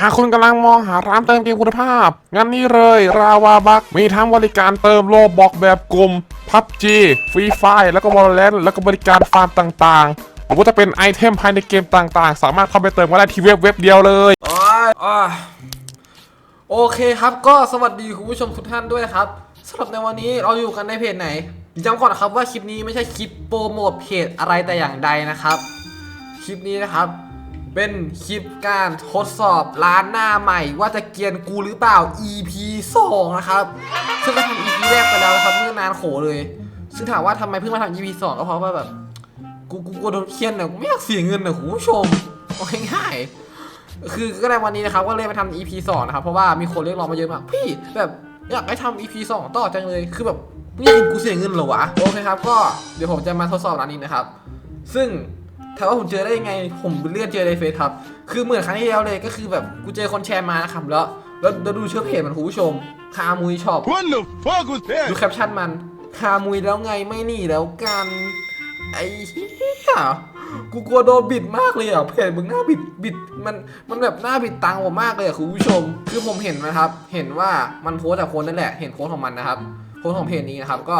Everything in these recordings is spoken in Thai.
หากคุณกำลังมองหาร้านเติมเกมคุณภาพ งั้นนี่เลยราวาบักมีทั้งบริการเติมโลบอกแบบกลุ่ม PUBG ฟรีไฟแล้วก็ Valorant แล้วก็บริการฟาร์มต่างๆ หรือว่าจะเป็นไอเทมภายในเกมต่างๆ สามารถเข้าไปเติมก็ได้ที่เว็บเว็บเดียวเลยโอเคครับ ก็สวัสดีคุณผู้ชมทุกท่านด้วยครับสำหรับในวันนี้เราอยู่กันในเพจไหนย้ำก่อนนะครับว่าคลิปนี้ไม่ใช่คลิปโปรโมทเพจอะไรแต่อย่างใดนะครับ คลิปนี้นะครับ เป็นคลิปการทดสอบร้านหน้าใหม่ ว่าจะเกียนกูหรือเปล่า EP 2 นะครับ ซึ่งก็ทำ EP แรกไปแล้วนะครับเมื่อนานโขเลย ซึ่งถามว่าทำไมเพิ่งมาทำ EP 2 ก็เพราะว่าแบบกูกูกลัวโดนเคียนเนี่ยกูไม่อยากเสียเงินนะคุณผู้ชมเอาง่ายๆคือก็ได้วันนี้นะครับก็เลยมาทำ EP 2 นะครับ เพราะว่ามีคนเรียกร้องมาเยอะมากพี่แบบอยากให้ทำ EP 2 ต่อจังเลยคือแบบไม่อยากกูเสียเงินเหรอวะโอเคครับก็เดี๋ยวผมจะมาทดสอบร้านนี้นะครับ ซึ่ง ถามว่าผมเจอได้ยังไง ผมเลื่อนเจอในเฟซครับ คือเหมือนครั้งที่แล้วเลยก็คือแบบกูเจอคนแชร์มานะครับแล้วแล้วแล้วดูชื่อเพจมันคุณผู้ชม คามุยช็อป What the fuck was ดู that? แคปชั่นมัน คามุยแล้วไงไม่หนีแล้วกัน ไอ้เหี้ยกูกลัวโดนบิดมากเลยอะเพจมึงหน้าบิดบิดมันมันแบบหน้าบิดตังผมมากเลยอะคุณผู้ชม คือผมเห็นนะครับ เห็นว่ามันโพสต์จากคนนั่นแหละ เห็นโพสต์ของมันนะครับโพสต์ของเพจนี้นะครับ ก็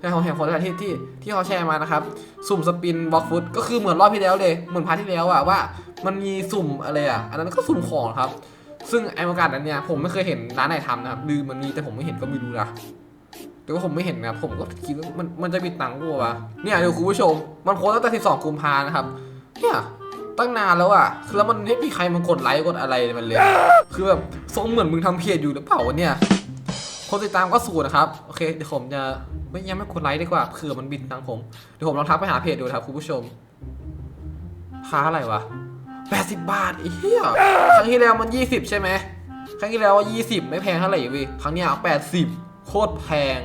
ให้เขาเห็นคนหละที่ที่ที่เขาแชร์มานะครับ สุ่มสปินบล็อกฟุตก็คือเหมือนรอบที่แล้วเลย เหมือนพาร์ทที่แล้วอะว่า มันมีสุ่มอะไรอะอันนั้นก็สุ่มของครับ ซึ่งไอ้โอกาสนั้นเนี่ยผมไม่เคยเห็นร้านไหนทำนะครับหรือมันมีแต่ผมไม่เห็นก็ไม่รู้นะแต่ว่าผมไม่เห็นนะผมก็คิดว่ามันมันจะมีตังค์กูวะเนี่ยเดี๋ยวคุณผู้ชม มันโพสต์ตั้งแต่12กุมภานะครับเนี่ยตั้งนานแล้วอะ คือแล้วมันไม่มีใครมากดไลค์กดอะไรมันเลย คือแบบทรงเหมือนมึงทำเพจอยู่หรือเปล่าวะเนี่ย คนติดตามก็สูนะครับ โอเค เดี๋ยวผมจะ ไม่ยังไม่กดไลค์ดีกว่าเผื่อมันบินตังผม เดี๋ยวผมลองทักไปหาเพจดูนะครับคุณผู้ชมค่าอะไรวะ80บบาทไอ้เหี้ยครั้งที่แล้วมัน20ใช่ไหมครั้งที่แล้วว่า20ไม่แพงเท่าไหร่เว้ยครั้งนี้ย80โคตรแพง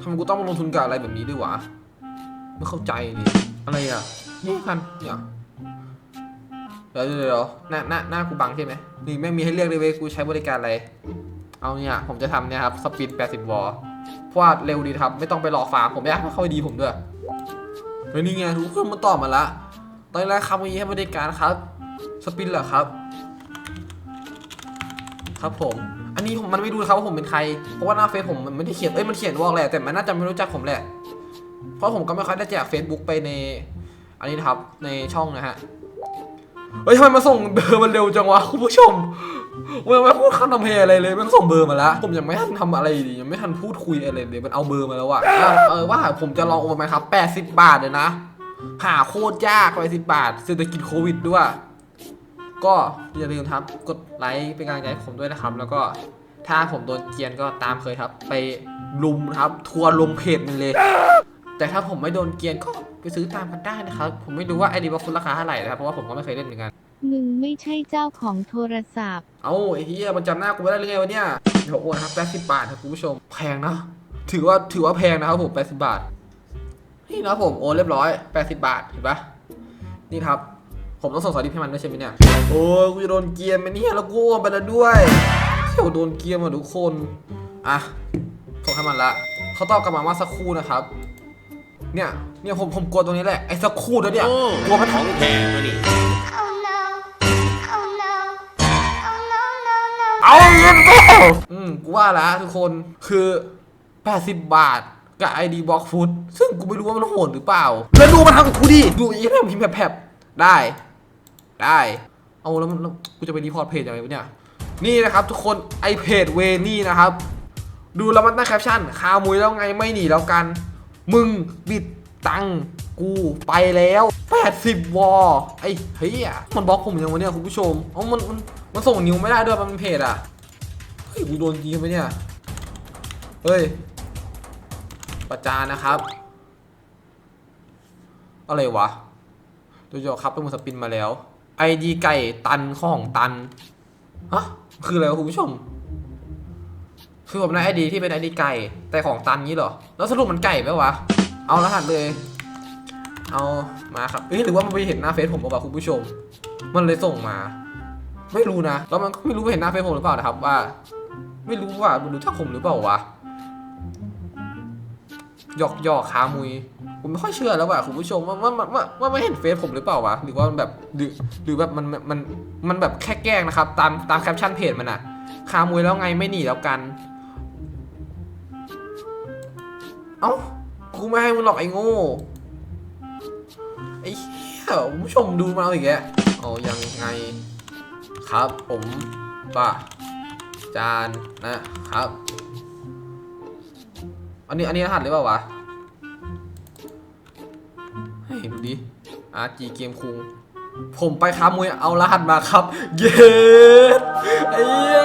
ทำไมกูต้องมาลงทุนกับอะไรแบบนี้ด้วยวะไม่เข้าใจดิอะไรอะนี่กันเนี่ยเดี๋ยวเดี๋ยวเดี๋ยวหน้าหน้าหน้ากูบังใช่ไหมนี่ไม่มีให้เลือกเลยเว้ยกูใช้บริการอะไร เอาเนี่ยผมจะทำเนี่ยครับสปีด80วอล เพราะว่าเร็วดีครับ ไม่ต้องไปรอฟาร์มผมอยากให้เขาดีผมด้วยเฮ้ยนี่ไงทุกคนมันตอบมาละตอนแรกคำนี้ให้บริการครับ สปินเหรอครับ ครับผม อันนี้ผมมันไม่รู้ครับว่าผมเป็นใคร เพราะว่าหน้าเฟซผมมันไม่ได้เขียน เอ้ยมันเขียนวอลแหละแต่มันน่าจะไม่รู้จักผมแหละ เพราะผมก็ไม่ค่อยได้แจก Facebook ไปใน อันนี้นะครับในช่องนะฮะ เฮ้ยทำไมมาส่งเบอร์มันเร็วจังวะคุณผู้ชม มันไม่พูดคำทำเพลอะไรเลยมันส่งเบอร์มาแล้วผมยังไม่ทันทำอะไรดียังไม่ทันพูดคุยอะไรเลยมันเอาเบอร์มาแล้วอะอะเออว่าผมจะลองโอนไหมครับ80บาทเลยนะหาโคตรยาก80บาทเศรษฐกิจโควิดด้วย ก็อย่าลืมครับกดไลค์เป็นกำลังใจผมด้วยนะครับ แล้วก็ถ้าผมโดนเกียนก็ตามเคยครับ ไปลุมครับ ทัวร์ลงเพจมันเลย แต่ถ้าผมไม่โดนเกียนก็ไปซื้อตามกันได้นะครับ ผมไม่รู้ว่าไอดีว่าคุณราคาเท่าไหร่นะครับเพราะว่าผมก็ไม่เคยเล่นเหมือนกัน มึงไม่ใช่เจ้าของโทรศัพท์ เอ้าไอ้เฮียมันจำหน้ากูไม่ได้หรือไงวะเนี่ยเดี๋ยวโอนครับแปดสิบบาทครับคุณผู้ชมแพงนะถือว่าถือว่าแพงนะครับผมแปดสิบบาทนี่นะครับผมโอนเรียบร้อยแปดสิบบาทเห็นปะนี่ครับ ผมต้องส่งสลิปให้มันด้วยใช่ไหมเนี่ยโอ้ยกูจะโดนเกียร์ไหมเนี่ยแล้วกูโอนไปแล้วด้วยเที่ยวโดนเกียร์มาทุกคนอะส่งให้มันละเขาตอบกลับมาว่าสักครู่นะครับ เนี่ยเนี่ยผมผมกลัวตรงนี้แหละไอ้สักครู่แล้วเนี่ยกลัวมันของแท้มานี่ เอาเงินก็อืมกูว่าละทุกคนคือ 80 บาท กับ ID Block Food ซึ่งกูไม่รู้ว่ามันโหดหรือเปล่า แล้วดูมันทำกับกูดิ ดูอีแม่งพิมพ์แผลบๆได้ ได้ เอาแล้วมันแล้วกูจะไปรีพอร์ตเพจยังไงวะเนี่ย นี่นะครับทุกคนไอเพจเวนี่นะครับ ดูแล้วมันตั้งแคปชั่นคามุยแล้วไงไม่หนีแล้วกัน มึงบิดตังค์กูไปแล้ว 80 วอลไอ้เฮียมันบล็อกผมยังวะเนี่ยคุณผู้ชม เอ้ามันมันมันส่งนิ้วไม่ได้ด้วยมันเป็นเพจอะ เฮ้ยกูโดนยิงไปเนี่ย เฮ้ย ประจานนะครับ อะไรวะโดยเฉพาะครับเป็นมือสปินมาแล้ว ไอดีไก่ตันของตัน ฮะ คืออะไรวะคุณผู้ชม คือผมได้ไอดีที่เป็นไอดีไก่ แต่ของตันนี้เหรอ แล้วสรุปมันไก่ไหมวะ เอารหัสเลย เอามาครับเอ้ยหรือว่ามันไปเห็นหน้าเฟซผมเปล่าคุณผู้ชม มันเลยส่งมา ไม่รู้นะ แล้วมันก็ไม่รู้ว่าเห็นหน้าเฟซผมหรือเปล่านะครับว่า ไม่รู้ว่ามันรู้จักผมหรือเปล่าวะหยอกหยอกขามุยผมไม่ค่อยเชื่อแล้วว่ะคุณผู้ชมว่าว่าว่าว่าไม่เห็นเฟซผมหรือเปล่าวะหรือว่ามันแบบหรือหรือแบบมันมันมันแบบแค่แกล้งนะครับ ตามตามแคปชั่นเพจมันอะขามุยแล้วไงไม่หนีแล้วกัน เอ้ากูไม่ให้มึงหรอกไอ้โง่ไอ้เหี้ยคุณผู้ชมดูมาอีกแกเอยังไง ครับผมป่ะ จานนะครับ อันนี้อันนี้รหัสหรือเปล่าวะให้ดูดิอาจีเกมคุง ผมไปค้ามวยเอารหัสมาครับ เย้ไอ้เหี้ย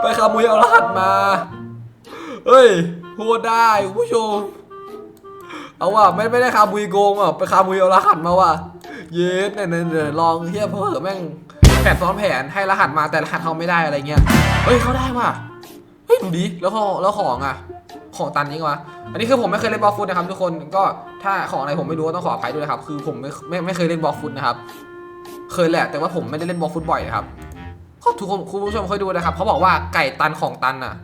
ไปค้ามวยเอารหัสมา เฮ้ยพูดได้ผู้ชม เอาว่ะไม่ไม่ได้คาบุยโกงอะไปคาบุยเอารหัสมาว่ะ เย็ดเนี่ยเนี่ยลองเฮียเพิ่มแม่ง แผนซ้อนแผนให้รหัสมาแต่รหัสเขาไม่ได้อะไรเงี้ย เฮ้ยเขาได้ว่ะ เฮ้ยดูดิ แล้วของแล้วของอะ ของตันยิงวะอันนี้คือผมไม่เคยเล่นบอลฟุตนะครับทุกคน ก็ถ้าของอะไรผมไม่รู้ต้องขออภัยด้วยนะครับ คือผมไม่ไม่ไม่เคยเล่นบอลฟุตนะครับ เคยแหละ แต่ว่าผมไม่ได้เล่นบอลฟุตบ่อยนะครับก็ทุกคนคุณผู้ชมเคยดูนะครับ เขาบอกว่าไก่ตันของตันอะ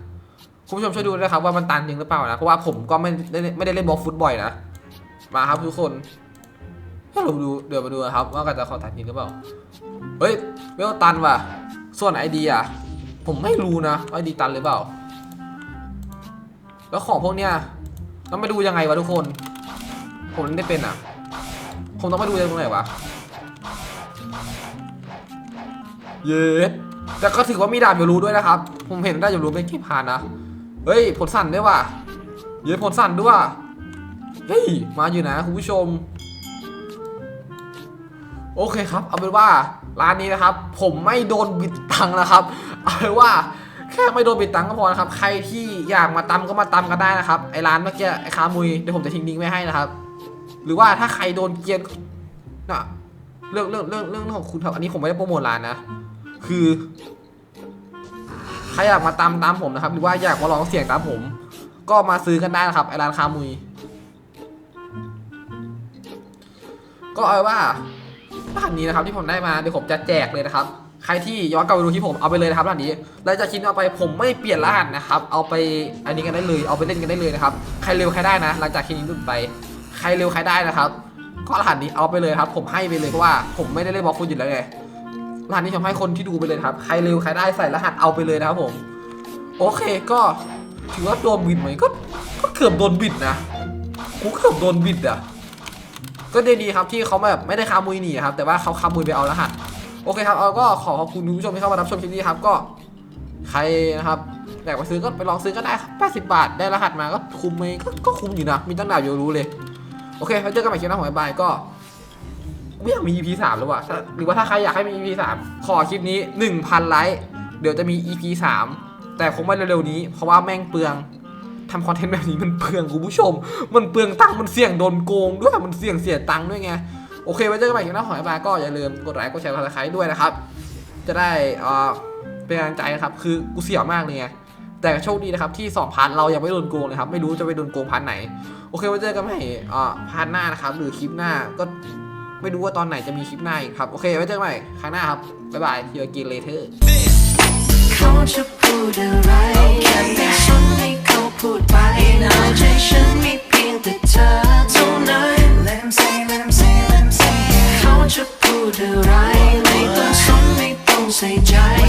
คุณผู้ชมช่วยดูนะครับว่ามันตันจริงหรือเปล่านะ เพราะว่าผมก็ไม่ได้ไม่ได้เล่นบอลฟุตบ่อยนะ มาครับทุกคน เราดูเดี๋ยวมาดูนะครับ ว่ากันจะขอตันจริงหรือเปล่า เฮ้ยเวลตันว่ะ ส่วนไอเดียผมไม่รู้นะว่าไอดีตันหรือเปล่า แล้วของพวกเนี้ยต้องไปดูยังไงวะทุกคน ผมเล่ได้เป็นอะ ผมต้องไปดูยังตรงไหนวะ เย้แต่ก็ถือว่ามีดาบอยู่รู้ด้วยนะครับ ผมเห็นได้อยู่รู้เป็นกี่ผ่านนะ เฮ้ยผลสั่นด้วยว่ะ เย้ผลสั่นด้วยวะเฮ้ยมาอยู่นะคุณผู้ชม โอเคครับเอาเป็นว่าร้านนี้นะครับ ผมไม่โดนบิดตังนะครับเอาเป็นว่าแค่ไม่โดนบิดตังก็พอนะครับ ใครที่อยากมาตำก็มาตำกันได้นะครับไอร้านเมื่อกี้ไอ้ขามุยเดี๋ยวผมจะทิ้งลิงก์ไว้ให้นะครับ หรือว่าถ้าใครโดนเกลียนน่ะเรื่องเรื่องเรื่องเรื่องของคุณครับอันนี้ผมไม่ได้โปรโมทร้านนะ คือใครอยากมาตามตามผมนะครับ หรือว่าอยากมาลองเสียงตามผม ก็มาซื้อกันได้นะครับไอร้านคามุย ก็เอาว่า รหัสนี้นะครับที่ผมได้มาเดี๋ยวผมจะแจกเลยนะครับ ใครที่ย้อนกลับไปดูที่ผมเอาไปเลยนะครับรหัสนี้แล้วจะคิดเอาไปผมไม่เปลี่ยนรหัสนะครับ เอาไปอันนี้กันได้เลย เอาไปเล่นกันได้เลยนะครับใครเร็วใครได้นะ หลังจากคลิปนี้หลุดไป ใครเร็วใครได้นะครับก็รหัสนี้เอาไปเลยครับ ผมให้ไปเลยเพราะว่าผมไม่ได้เล่นบล็อกฟุตอยู่แล้วไงรหัสนี้ผมให้คนที่ดูไปเลยครับ ใครเร็วใครได้ใส่รหัสเอาไปเลยนะครับผม โอเคก็ถือว่าโดนบิดไหมก็ก็เกือบโดนบิดนะกูเกือบโดนบิดอะ ก็ดีดีครับที่เขาแบบไม่ได้คามุยหนีครับแต่ว่าเขาคามุยไปเอารหัสโอเคครับเอาก็ขอขอบคุณผู้ชมที่เข้ามารับชมคลิปนี้ครับก็ใครนะครับอยากไปซื้อก็ไปลองซื้อก็ได้ครับ80 บาท ได้รหัสมาก็คุ้มไหมก็ก็คุ้มอยู่นะ มีตั้งดาวอยู่รู้เลย โอเคไว้เจอกันใหม่คลิปหน้าของบายก็ไม่อยากมี EP สามแล้วว่ะหรือว่าถ้าใครอยากให้มี EP สามขอคลิปนี้ 1,000 ไลค์ เดี๋ยวจะมี EP สามแต่คงไม่เร็วๆนี้ เพราะว่าแม่งเปลือง ทำคอนเทนต์แบบนี้มันเปลืองคุณผู้ชม มันเปลืองตังค์มันเสี่ยงโดนโกงด้วยมันเสี่ยงเสียตังค์ด้วยไงโอเคไว้เจอกันใหม่คลิปหน้าของไอ้บาก็อย่าลืมกดไลค์กดแชร์กดซับสไครต์ด้วยนะครับ จะได้เอ่อเป็นกำลังใจนะครับ คือกูเสี่ยวมากเลยไงแต่โชคดีนะครับที่สองพันเรายังไม่โดนโกงเลยครับ ไม่รู้จะไปโดนโกงพันไหน โอเคไว้เจอกันใหม่เอ่อพันหน้านะครับ หรือคลิปหน้าก็ไม่รู้ว่าตอนไหนจะมีคลิปหน้าอีกครับโอเคไว้เจอกันใหม่ครั้งหน้าครับบ๊ายบายเฮียกินเลเทอร์ เขาจะพูดอะไรแค่ให้ฉันให้เขา พูดไปนะใจฉันมีเพียงแต่เธอเท่านั้น Let him say let him say let him say เขาจะพูดอะไรไม่ต้องสนไม่ต้องใส่ใจ